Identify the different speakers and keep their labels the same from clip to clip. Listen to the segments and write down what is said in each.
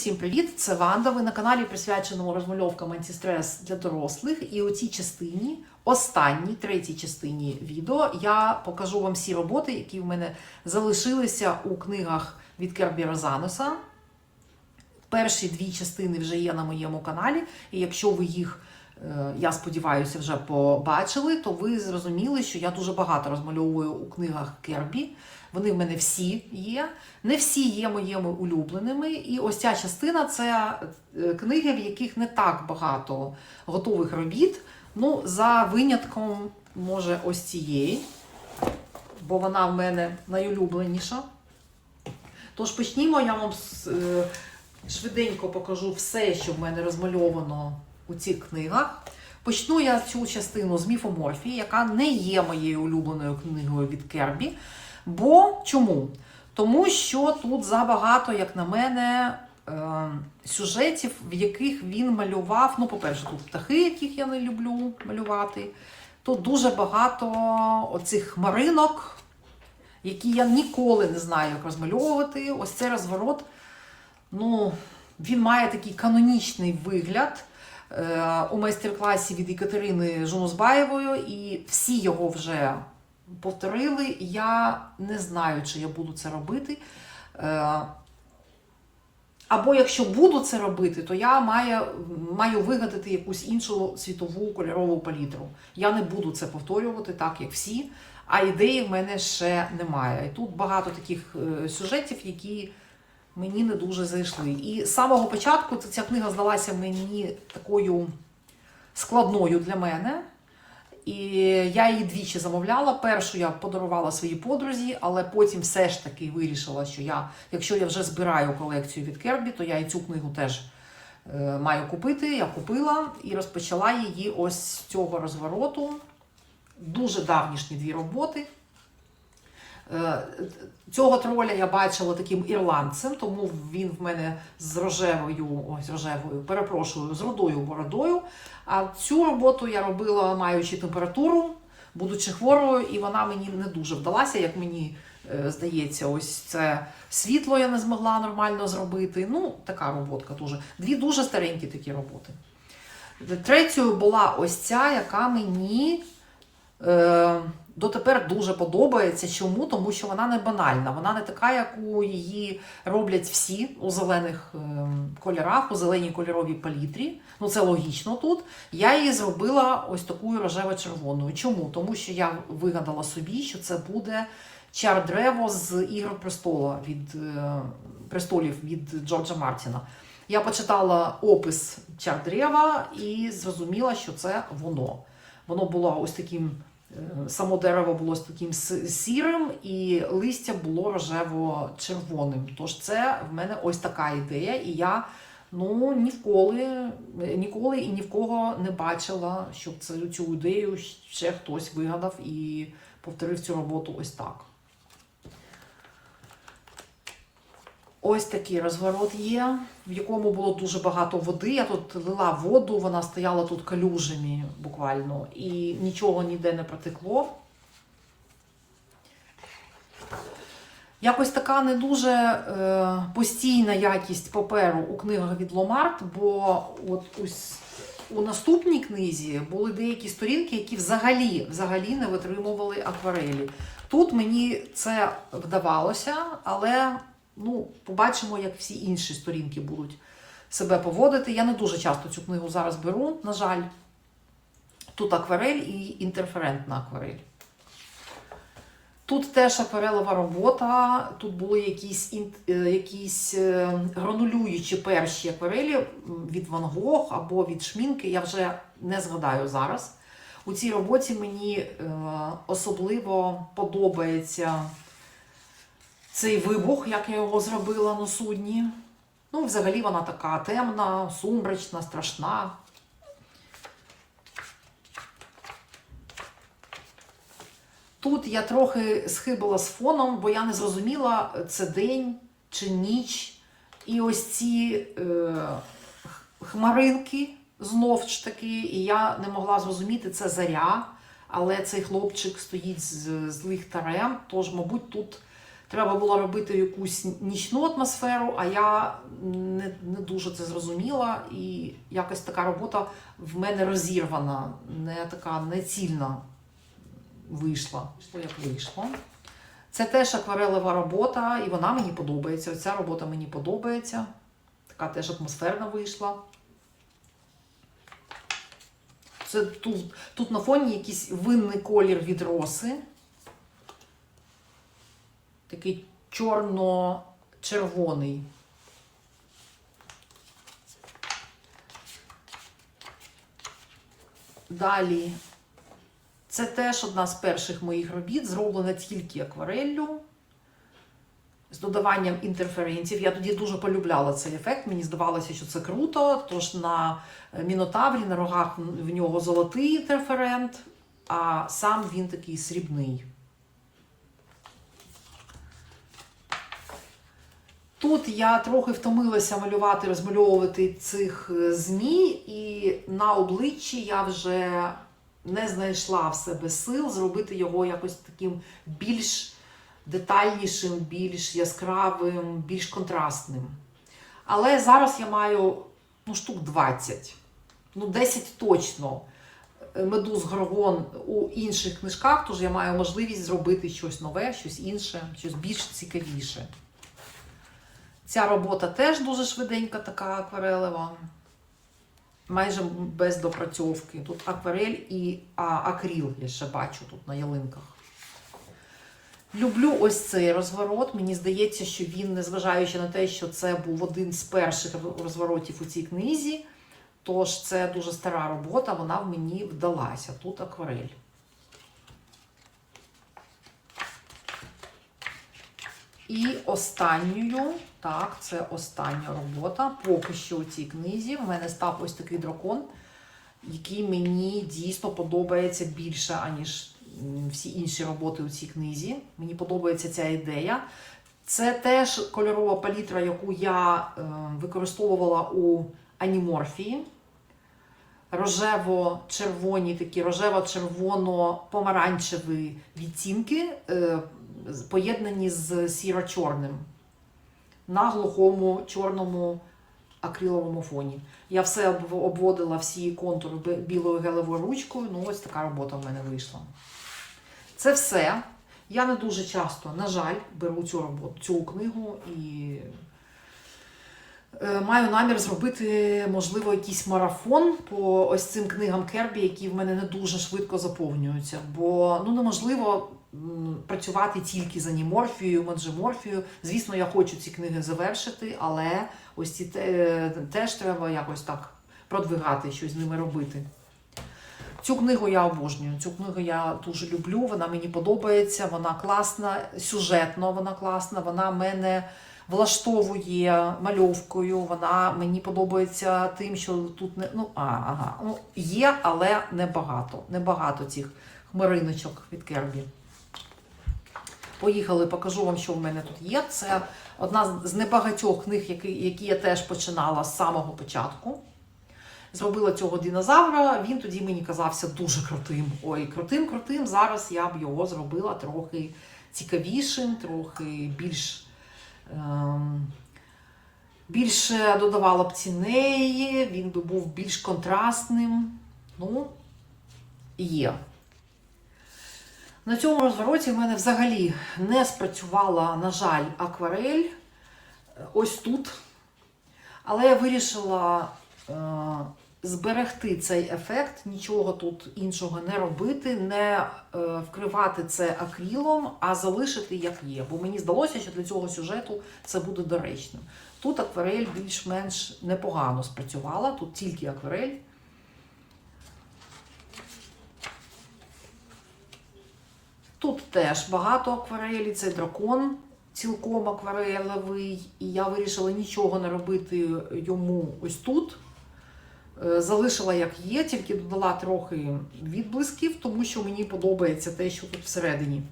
Speaker 1: всім привіт! Це Ванда. Ви на каналі присвяченому розмальовкам антистрес для дорослих. І у цій частині, останній, третій частині відео, я покажу вам всі роботи, які в мене залишилися у книгах від Кербі Розануса. Перші дві частини вже є на моєму каналі, і якщо ви їх, е, я сподіваюся, вже побачили, то ви зрозуміли, що я дуже багато розмальовую у книгах Кербі. Вони в мене всі є. Не всі є моїми улюбленими. І ось ця частина це е, книги, в яких не так багато готових робіт. Ну, за винятком, може, ось цієї, бо вона в мене найулюбленіша. Тож почнімо, я вам е, швиденько покажу все, що в мене розмальовано у цих книгах. Почну я цю частину з міфоморфії, яка не є моєю улюбленою книгою від Кербі. Бо чому? Тому що тут забагато, як на мене, е, сюжетів, в яких він малював. Ну, по-перше, тут птахи, яких я не люблю малювати. Тут дуже багато оцих хмаринок, які я ніколи не знаю, як розмальовувати. Ось цей розворот, ну, він має такий канонічний вигляд. Е, У майстер-класі від Екатерини Жунозбаєвої, і всі його вже повторили. Я не знаю, чи я буду це робити. Е, Або якщо буду це робити, то я маю, маю вигадати якусь іншу світову кольорову палітру. Я не буду це повторювати так, як всі, а ідеї в мене ще немає. І тут багато таких е, сюжетів, які мені не дуже зайшли. І з самого початку ця книга здалася мені такою складною для мене. І я її двічі замовляла. Першу я подарувала своїй подрузі, але потім все ж таки вирішила, що я, якщо я вже збираю колекцію від Кербі, то я і цю книгу теж е, маю купити. Я купила і розпочала її ось з цього розвороту. Дуже давнішні дві роботи. Е, Цього троля я бачила таким ірландцем, тому він в мене з рожевою, ось рожевою, перепрошую, з рудою бородою. А цю роботу я робила, маючи температуру, будучи хворою, і вона мені не дуже вдалася, як мені е, здається, ось це світло я не змогла нормально зробити. Ну, така роботка дуже. Дві дуже старенькі такі роботи. Третьою була ось ця, яка мені дотепер дуже подобається. Чому? Тому що вона не банальна, вона не така, яку її роблять всі у зелених е, кольорах, у зеленій кольоровій палітрі. Ну це логічно тут. Я її зробила ось такою рожево-червоною. Чому? Тому що я вигадала собі, що це буде чар древо з ігор престола від е, престолів від Джорджа Мартіна. Я почитала опис чар дерева і зрозуміла, що це воно. Воно було ось таким, е, само дерево було з таким сірим, і листя було рожево-червоним. Тож це в мене ось така ідея, і я ну, ніколи, ніколи і ні в кого не бачила, щоб цю ідею ще хтось вигадав і повторив цю роботу ось так. Ось такий розворот є, в якому було дуже багато води. Я тут лила воду, вона стояла тут калюжами буквально, і нічого ніде не протекло. Якось така не дуже е, постійна якість паперу у книгах від Ломарт, бо от ось у наступній книзі були деякі сторінки, які взагалі, взагалі не витримували акварелі. Тут мені це вдавалося, але ну, побачимо, як всі інші сторінки будуть себе поводити. Я не дуже часто цю книгу зараз беру, на жаль. Тут акварель і інтерферентна акварель. Тут теж акварелова робота, тут були якісь, е, якісь е, гранулюючі перші акварелі від Ван Гог або від Шмінки, я вже не згадаю зараз. У цій роботі мені е, особливо подобається цей вибух, як я його зробила на судні. Ну, взагалі вона така темна, сумрачна, страшна. Тут я трохи схибила з фоном, бо я не зрозуміла, це день чи ніч. І ось ці е, хмаринки знов ж таки, і я не могла зрозуміти, це заря, але цей хлопчик стоїть з, з ліхтарем, тож, мабуть, тут Треба було робити якусь нічну атмосферу, а я не, не дуже це зрозуміла. І якось така робота в мене розірвана, не така нецільна вийшла. Вийшло як вийшло. Це теж акварелева робота, і вона мені подобається. Оця робота мені подобається. Така теж атмосферна вийшла. Це тут, тут на фоні якийсь винний колір від роси. Такий чорно-червоний. Далі. Це теж одна з перших моїх робіт, зроблена тільки аквареллю з додаванням інтерференців. Я тоді дуже полюбляла цей ефект. Мені здавалося, що це круто. Тож на мінотаврі, на рогах в нього золотий інтерферент, а сам він такий срібний. Тут я трохи втомилася малювати, розмальовувати цих е, змій, і на обличчі я вже не знайшла в себе сил зробити його якось таким більш детальнішим, більш яскравим, більш контрастним. Але зараз я маю ну, штук 20, ну 10 точно медуз Горгон у інших книжках, тож я маю можливість зробити щось нове, щось інше, щось більш цікавіше. Ця робота теж дуже швиденька, така акварелева. Майже без допрацьовки. Тут акварель і а, акріл, я ще бачу тут на ялинках. Люблю ось цей розворот. Мені здається, що він, незважаючи на те, що це був один з перших розворотів у цій книзі, тож це дуже стара робота, вона в мені вдалася. Тут акварель. І останньою, так, це остання робота. Поки що у цій книзі. У мене став ось такий дракон, який мені дійсно подобається більше, аніж всі інші роботи у цій книзі. Мені подобається ця ідея. Це теж кольорова палітра, яку я е, використовувала у аніморфії. Рожево-червоні, такі рожево-червоно-помаранчеві відтінки. Поєднані з сіро-чорним на глухому чорному акриловому фоні. Я все обводила всі контури білою гелевою ручкою. Ну, ось така робота в мене вийшла. Це все. Я не дуже часто, на жаль, беру цю роботу, цю книгу і маю намір зробити, можливо, якийсь марафон по ось цим книгам Кербі, які в мене не дуже швидко заповнюються. Бо ну, неможливо працювати тільки з аніморфією, маджиморфією. Звісно, я хочу ці книги завершити, але ось ці теж треба якось так продвигати, щось з ними робити. Цю книгу я обожнюю. Цю книгу я дуже люблю, вона мені подобається, вона класна, сюжетно вона класна, вона мене влаштовує мальовкою, вона мені подобається тим, що тут не. Ну, а, ага, ну, є, але небагато. Небагато цих хмариночок від Кербі. Поїхали, покажу вам, що в мене тут є. Це одна з небагатьох книг, які, я теж починала з самого початку. Зробила цього динозавра, він тоді мені казався дуже крутим. Ой, крутим, крутим. Зараз я б його зробила трохи цікавішим, трохи більш більше додавала б цінеї, він би був більш контрастним. Ну, є. На цьому розвороті в мене взагалі не спрацювала, на жаль, акварель ось тут. Але я вирішила е, зберегти цей ефект, нічого тут іншого не робити, не е, вкривати це акрилом, а залишити як є. Бо мені здалося, що для цього сюжету це буде доречним. Тут акварель більш-менш непогано спрацювала, тут тільки акварель. Тут теж багато акварелі, цей дракон цілком акварелевий, і я вирішила нічого не робити йому ось тут. Е, залишила як є, тільки додала трохи відблисків, тому що мені подобається те, що тут всередині.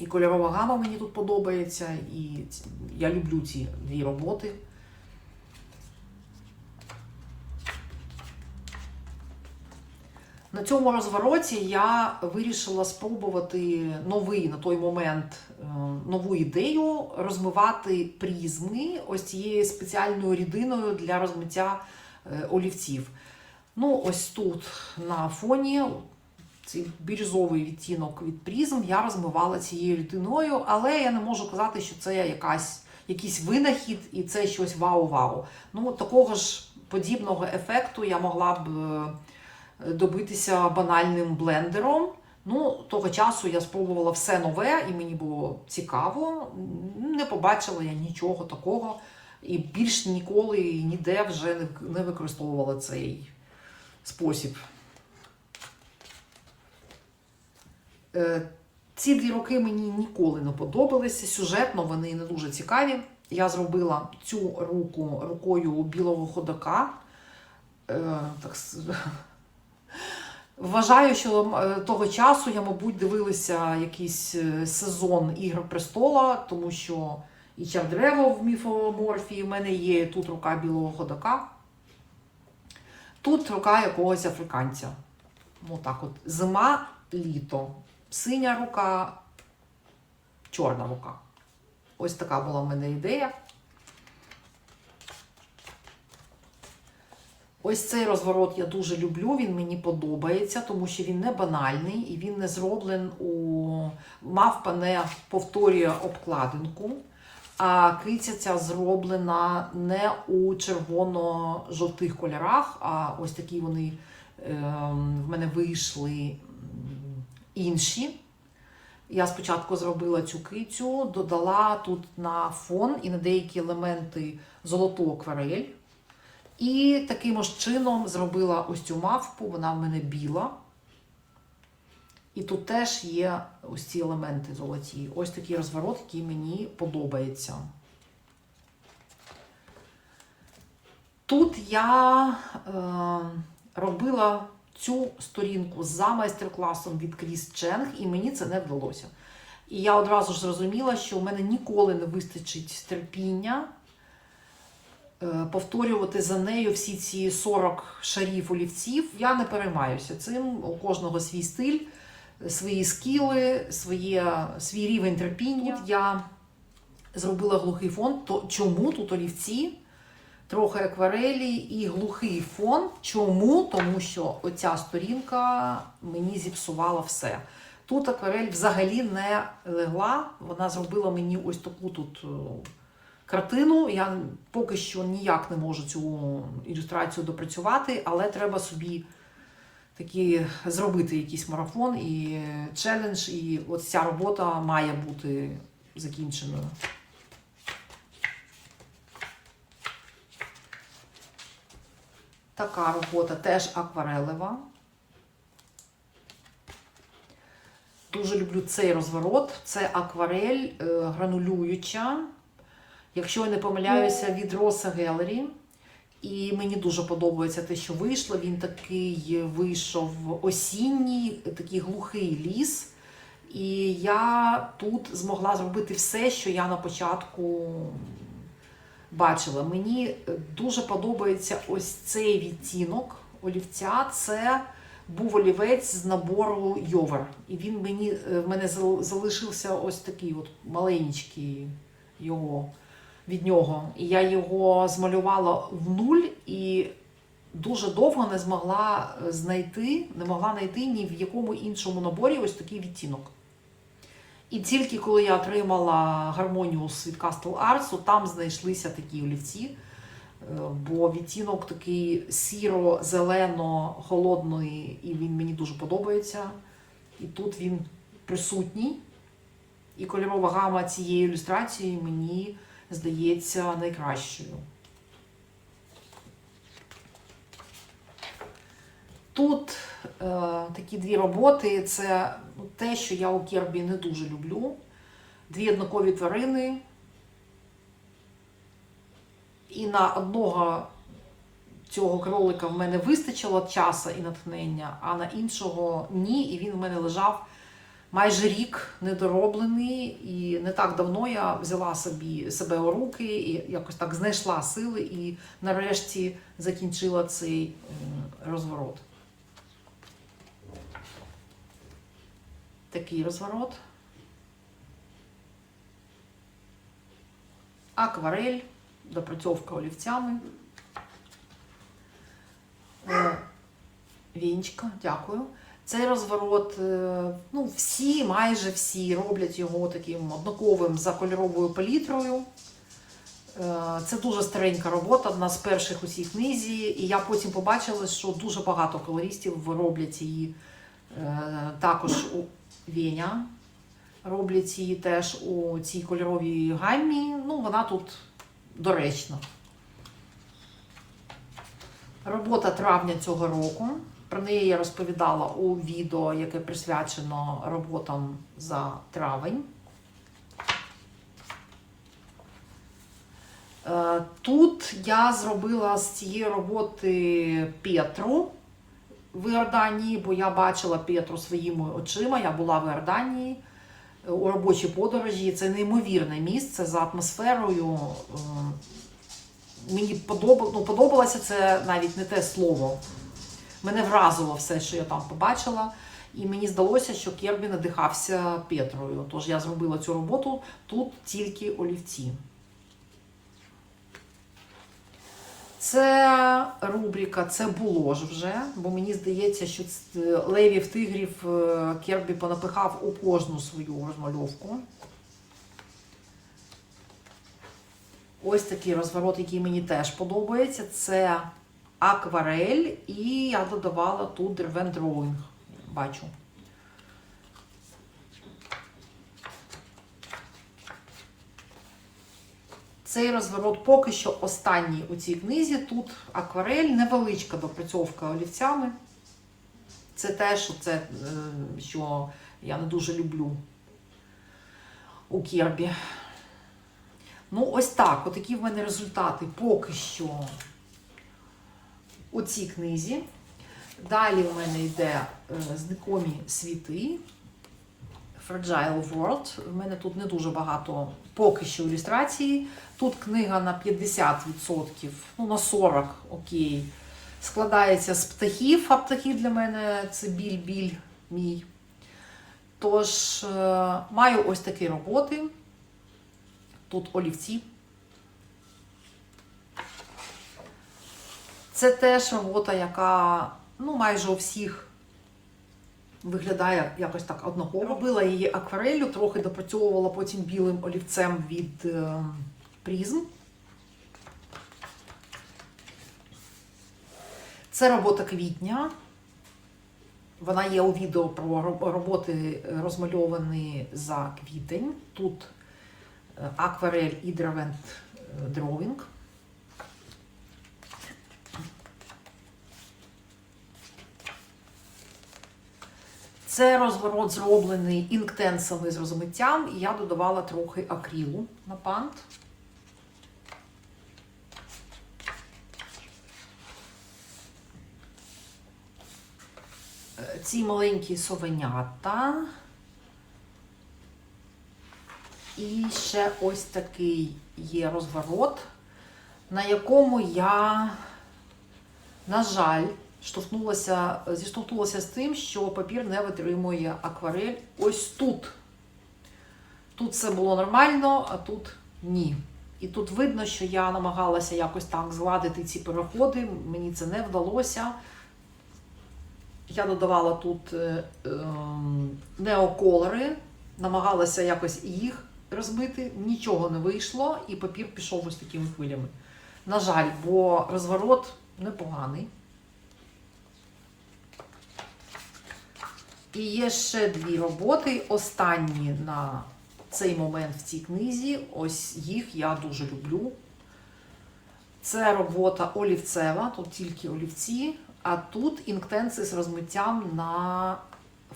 Speaker 1: І кольорова гама мені тут подобається, і я люблю ці дві роботи. На цьому розвороті я вирішила спробувати новий на той момент е, нову ідею розмивати призми ось цією спеціальною рідиною для розмиття олівців. Ну, ось тут на фоні цей бірюзовий відтінок від призм я розмивала цією рідиною, але я не можу казати, що це якась, якийсь винахід і це щось вау-вау. Ну, такого ж подібного ефекту я могла б е, добитися банальним блендером. Ну, того часу я спробувала все нове, і мені було цікаво. Не побачила я нічого такого, і більш ніколи ніде вже не- використовувала цей спосіб. Е, Ці дві роки мені ніколи не подобалися. Сюжетно вони не дуже цікаві. Я зробила цю руку рукою білого ходака. Е, так, Вважаю, що е, того часу я, мабуть, дивилася якийсь сезон Ігор престола, тому що і Чардрево в міфоморфії в мене є, тут рука білого ходака. Тут рука якогось африканця. Ну так от. Зима, літо. Синя рука, чорна рука. Ось така була в мене ідея. Ось цей розворот я дуже люблю, він мені подобається, тому що він не банальний і він не зроблен у. Мавпа не повторює обкладинку, а киця ця зроблена не у червоно-жовтих кольорах, а ось такі вони ем, в мене вийшли інші. Я спочатку зробила цю кицю, додала тут на фон і на деякі елементи золоту акварель. І таким ось чином зробила ось цю мавпу, вона в мене біла. І тут теж є ось ці елементи золоті. Ось такий розворот, який мені подобається. Тут я е, робила цю сторінку за майстер-класом від Кріс Ченг, і мені це не вдалося. І я одразу ж зрозуміла, що в мене ніколи не вистачить терпіння е, повторювати за нею всі ці 40 шарів олівців. Я не переймаюся цим. У кожного свій стиль, свої скіли, своє, свій рівень терпіння. Тут я зробила глухий фон. То чому тут олівці? Трохи акварелі і глухий фон. Чому? Тому що оця сторінка мені зіпсувала все. Тут акварель взагалі не легла. Вона зробила мені ось таку тут е, картину. Я поки що ніяк не можу цю ілюстрацію допрацювати, але треба собі такі зробити якийсь марафон і челендж, і от ця робота має бути закінченою. Така робота теж акварелева. Дуже люблю цей розворот. Це акварель е, гранулююча. Якщо я не помиляюся, від Rosa Gallery. І мені дуже подобається те, що вийшло. Він такий вийшов осінній, такий глухий ліс. І я тут змогла зробити все, що я на початку бачила. Мені дуже подобається ось цей відтінок олівця. Це був олівець з набору Йовер. І він мені е, в мене залишився ось такий от маленький його від нього. І я його змалювала в нуль і дуже довго не змогла е, знайти, не могла знайти ні в якому іншому наборі ось такий відтінок. І тільки коли я отримала гармоніус від Castle Arts, там знайшлися такі олівці, Е, бо відтінок такий сіро-зелено-холодний, і він мені дуже подобається. І тут він присутній. І кольорова гама цієї ілюстрації мені здається найкращою. Тут е, такі дві роботи це те, що я у Кербі не дуже люблю. Дві однакові тварини. І на одного цього кролика в мене вистачило часу і натхнення, а на іншого ні. І він в мене лежав майже рік недороблений. І не так давно я взяла собі себе у руки і якось так знайшла сили і нарешті закінчила цей розворот. такий розворот. Акварель, допрацьовка олівцями. Е, Вінчика, дякую. Цей розворот, е, ну, всі, майже всі роблять його таким однаковим за кольоровою палітрою. Е, Це дуже старенька робота, одна з перших у цій книзі. І я потім побачила, що дуже багато колористів роблять її е, також у Веня. Роблять її теж у цій кольоровій гаммі. Ну, вона тут доречна. Робота травня цього року. Про неї я розповідала у відео, яке присвячено роботам за травень. Е, Тут я зробила з цієї роботи Петру в Іорданії, бо я бачила Петру своїми очима. Я була в Іорданії у робочій подорожі. Це неймовірне місце за атмосферою. Е, Мені подобалося, ну, подобалося це навіть не те слово. Мене вразило все, що я там побачила. І мені здалося, що Кербі надихався Петрою. Тож я зробила цю роботу тут тільки олівці. Це рубрика, це було ж вже, бо мені здається, що левів тигрів е, Кербі понапихав у кожну свою розмальовку. Ось такий розворот, який мені теж подобається. Це акварель, і я додавала тут drawing. Бачу. Цей розворот поки що останній у цій книзі. Тут акварель, невеличка допрацьовка олівцями. Це те, що, це, е, що я не дуже люблю у Кербі. Ну, ось так. Отакі в мене результати поки що у цій книзі. Далі у мене йде е, знакомі світи. Fragile World. В мене тут не дуже багато поки що ілюстрації. Тут книга на 50%, ну на 40%, окей. Складається з птахів, а птахи для мене це біль-біль мій. Тож, е, маю ось такі роботи. Тут олівці. Це теж робота, яка ну, майже у всіх виглядає якось так однаково. Робила її аквареллю, трохи допрацьовувала потім білим олівцем від е, призм. Це робота квітня. Вона є у відео про роботи е, розмальовані за квітень. Тут е, акварель і дравент дровінг. Це розворот зроблений інктенсами з розмиттям, і я додавала трохи акрилу на пант. Е, Ці маленькі совенята. І ще ось такий є розворот, на якому я, на жаль, штовхнулася, зіштовхнулася з тим, що папір не витримує акварель ось тут. Тут все було нормально, а тут ні. І тут видно, що я намагалася якось так згладити ці переходи, мені це не вдалося. Я додавала тут е, ем, неоколори, намагалася якось їх розбити, нічого не вийшло, і папір пішов ось такими хвилями. На жаль, бо розворот непоганий. І є ще дві роботи, останні на цей момент в цій книзі. Ось їх я дуже люблю. Це робота олівцева, тут тільки олівці, а тут інктенси з розмиттям на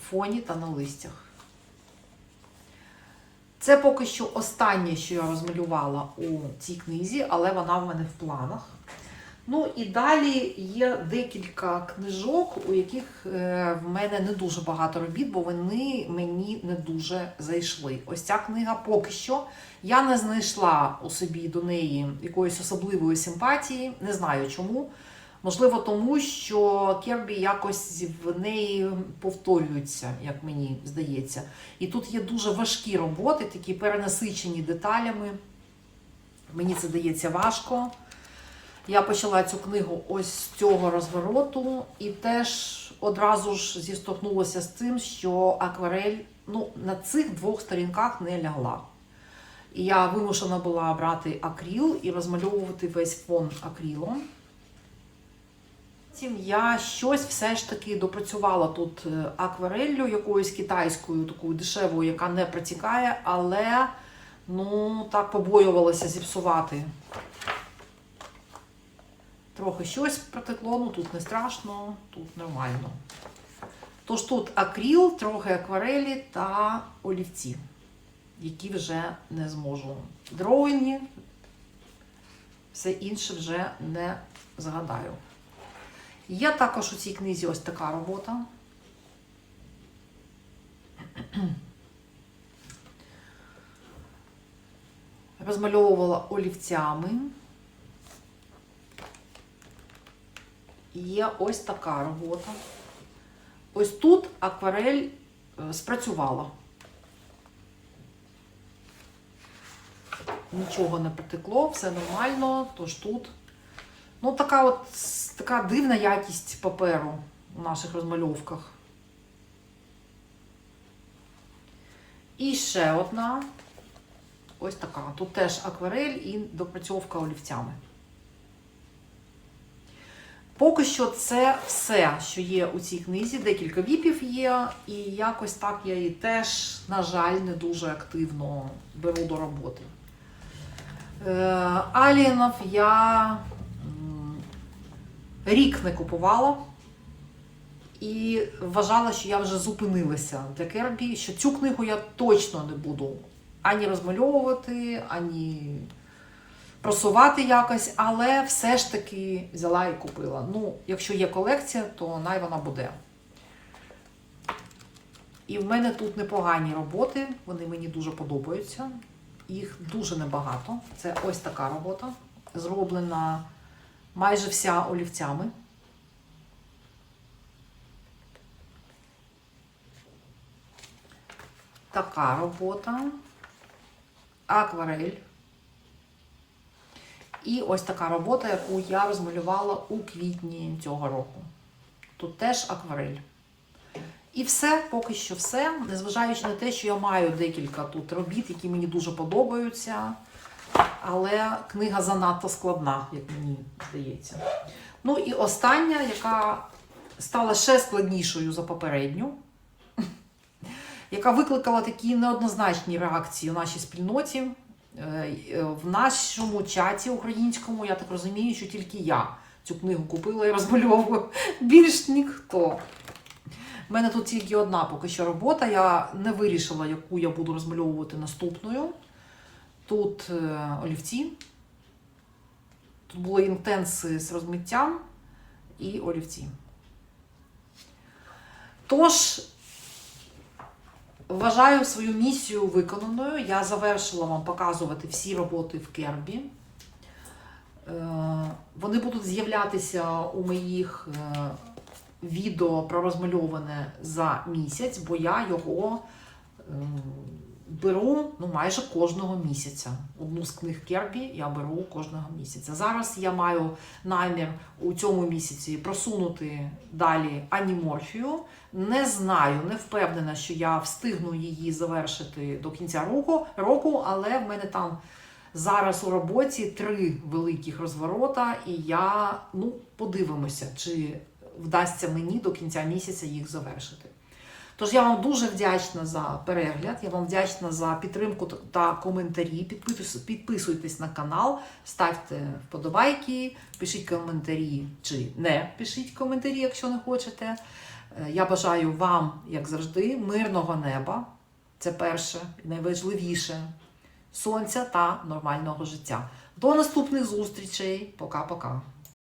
Speaker 1: фоні та на листях. Це поки що останнє, що я розмалювала у цій книзі, але вона в мене в планах. Ну і далі є декілька книжок, у яких е, в мене не дуже багато робіт, бо вони мені не дуже зайшли. Ось ця книга поки що. Я не знайшла у собі до неї якоїсь особливої симпатії, не знаю чому. Можливо, тому що Кербі якось в неї повторюються, як мені здається. І тут є дуже важкі роботи, такі перенасичені деталями. Мені це дається важко. Я почала цю книгу ось з цього розвороту і теж одразу ж зіштовхнулася з тим, що акварель ну, на цих двох сторінках не лягла. І я вимушена була брати акріл і розмальовувати весь фон акрилом. Потім я щось все ж таки допрацювала тут е, аквареллю якоюсь китайською, такою дешевою, яка не протікає, але ну так побоювалася зіпсувати. Трохи щось протекло, ну тут не страшно, тут нормально. Тож тут акріл, трохи акварелі та олівці, які вже не зможу. Дроїні, все інше вже не згадаю. Є також у цій книзі ось така робота. Розмальовувала олівцями. Є ось така робота. Ось тут акварель е, спрацювала. Нічого не протекло, все нормально, тож тут. Ну, така от така дивна якість паперу у наших розмальовках. І ще одна. Ось така. Тут теж акварель і допрацьовка олівцями. Поки що це все, що є у цій книзі. Декілька віпів є, і якось так я її теж, на жаль, не дуже активно беру до роботи. Е, Алієнов я рік не купувала і вважала, що я вже зупинилася для Кербі, що цю книгу я точно не буду ані розмальовувати, ані просувати якось, але все ж таки взяла і купила. Ну, якщо є колекція, то най вона буде. І в мене тут непогані роботи, вони мені дуже подобаються. Їх дуже небагато. Це ось така робота, зроблена майже вся олівцями. Така робота. Акварель. І ось така робота, яку я розмалювала у квітні цього року. Тут теж акварель. І все, поки що все. Незважаючи на те, що я маю декілька тут робіт, які мені дуже подобаються. Але книга занадто складна, як мені здається. Ну і остання, яка стала ще складнішою за попередню, яка викликала такі неоднозначні реакції у нашій спільноті. Е, е, В нашому чаті українському, я так розумію, що тільки я цю книгу купила і розмальовую. Більш ніхто. У мене тут тільки одна поки що робота. Я не вирішила, яку я буду розмальовувати наступною. Тут е, олівці. Тут були інтенси з розмиттям і олівці. Тож, вважаю свою місію виконаною. Я завершила вам показувати всі роботи в Кербі. Е, Вони будуть з'являтися у моїх е, відео про розмальоване за місяць, бо я його е, беру ну, майже кожного місяця. Одну з книг Кербі я беру кожного місяця. Зараз я маю намір у цьому місяці просунути далі аніморфію. Не знаю, не впевнена, що я встигну її завершити до кінця року, але в мене там зараз у роботі три великих розворота, і я ну, подивимося, чи вдасться мені до кінця місяця їх завершити. Тож я вам дуже вдячна за перегляд, я вам вдячна за підтримку та коментарі. Підписуйтесь, на канал, ставте вподобайки, пишіть коментарі чи не пишіть коментарі, якщо не хочете. Е, Я бажаю вам, як завжди, мирного неба. Це перше і найважливіше сонця та нормального життя. До наступних зустрічей. Пока-пока.